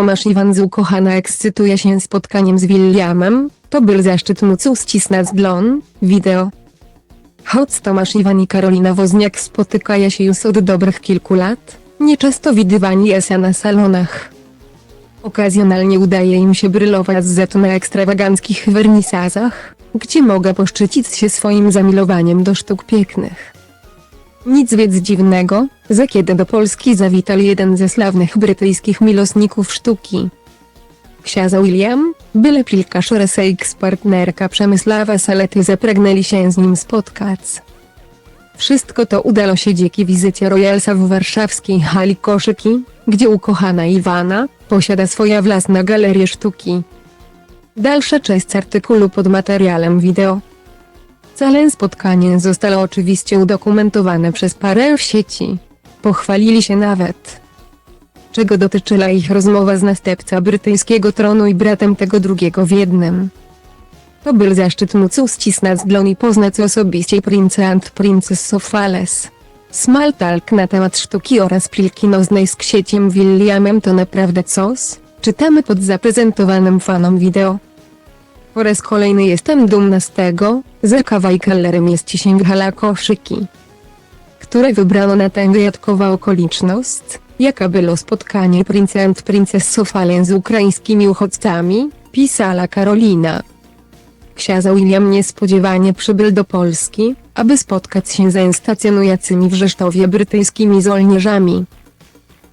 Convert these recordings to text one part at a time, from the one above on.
Tomasz Iwan z ukochana ekscytuje się spotkaniem z Williamem, to był zaszczyt móc uścisnąć dlon, wideo. Choć Tomasz Iwan i Karolina Wozniak spotykają się już od dobrych kilku lat, nieczęsto widywani jest na salonach. Okazjonalnie udaje im się brylować z na ekstrawaganckich wernisazach, gdzie mogę poszczycić się swoim zamilowaniem do sztuk pięknych. Nic więc dziwnego, że kiedy do Polski zawitał jeden ze sławnych brytyjskich miłośników sztuki. Książę William, byle pilkarz oraz ex-partnerka Przemysława Salety zapragnęli się z nim spotkać. Wszystko to udało się dzięki wizycie Royalsa w warszawskiej hali koszyki, gdzie ukochana Iwana posiada swoja własna galerię sztuki. Dalsza część artykułu pod materiałem wideo. Całe spotkanie zostało oczywiście udokumentowane przez parę w sieci. Pochwalili się nawet. Czego dotyczyła ich rozmowa z następcą brytyjskiego tronu i bratem tego drugiego w jednym. To był zaszczyt móc uścisnąć dłoń i poznać osobiście prince and princess of Wales. Small talk na temat sztuki oraz pilki nocnej z księciem Williamem to naprawdę coś, czytamy pod zaprezentowanym fanom wideo. Po raz kolejny jestem dumna z tego, że kawałkellerem jest się hala koszyki, które wybrano na tę wyjątkową okoliczność, jaka było spotkanie prince and princess z ukraińskimi uchodźcami, pisała Karolina. Książę William niespodziewanie przybył do Polski, aby spotkać się ze stacjonującymi w Rzesztowie brytyjskimi żołnierzami.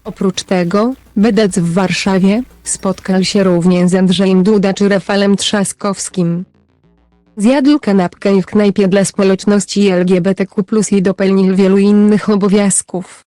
Oprócz tego, będąc w Warszawie, spotkał się również z Andrzejem Duda czy Rafałem Trzaskowskim. Zjadł kanapkę w knajpie dla społeczności LGBTQ+, i dopełnił wielu innych obowiązków.